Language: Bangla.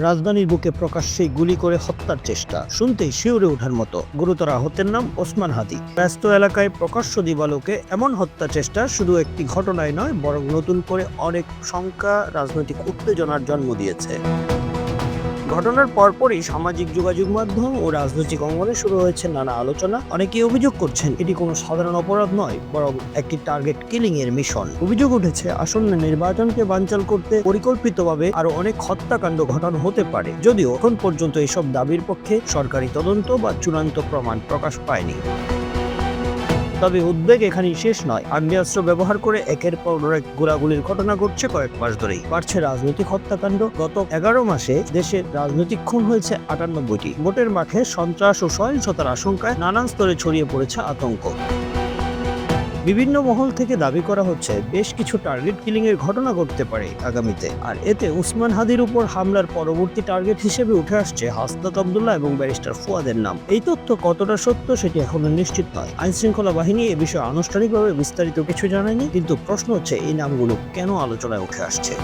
রাজধানীর বুকে প্রকাশ্যে গুলি করে হত্যার চেষ্টা, শুনতেই শিউরে ওঠার মতো। গুরুতর আহতের নাম ওসমান হাদি। ব্যস্ত এলাকায় প্রকাশ্য দিবালোকে এমন হত্যা চেষ্টা শুধু একটি ঘটনায় নয়, বরং নতুন করে অনেক সংখ্যা রাজনৈতিক উত্তেজনার জন্ম দিয়েছে। ঘটনার পরপরই সামাজিক যোগাযোগ মাধ্যম ও রাজনৈতিক অঙ্গনে শুরু হয়েছে নানা আলোচনা। অনেকেই অভিযোগ করছেন এটি কোনো সাধারণ অপরাধ নয়, বরং একটি টার্গেট কিলিং এর মিশন অভিযোগ উঠেছে, আসন্ন নির্বাচনকে বানচাল করতে পরিকল্পিতভাবে আরও অনেক হত্যাকাণ্ড ঘটানো হতে পারে। যদিও এখন পর্যন্ত এসব দাবির পক্ষে সরকারি তদন্ত বা চূড়ান্ত প্রমাণ প্রকাশ পায়নি। তবে উদ্বেগ এখানেই শেষ নয়। আগ্নেয়াস্ত্র ব্যবহার করে একের পর এক গোলাগুলির ঘটনা ঘটছে কয়েক মাস ধরেই। বাড়ছে রাজনৈতিক হত্যাকাণ্ড। গত এগারো মাসে দেশে রাজনৈতিক খুন হয়েছে আটানব্বইটি ভোটের মাঠে সন্ত্রাস ও সহিংসতার আশঙ্কায় নানান স্তরে ছড়িয়ে পড়েছে আতঙ্ক। বিভিন্ন মহল থেকে দাবি করা হচ্ছে বেশ কিছু টার্গেট কিলিং এর ঘটনা ঘটতে পারে আগামীতে। আর এতে উসমান হাদির উপর হামলার পরবর্তী টার্গেট হিসেবে উঠে আসছে হাসনাত আবদুল্লাহ এবং ব্যারিস্টার ফুয়াদের নাম। এই তথ্য কতটা সত্য সেটি এখনও নিশ্চিত নয়। আইন শৃঙ্খলা বাহিনী এ বিষয়ে আনুষ্ঠানিকভাবে বিস্তারিত কিছু জানায়নি, কিন্তু প্রশ্ন হচ্ছে এই নামগুলো কেন আলোচনায় উঠে আসছে?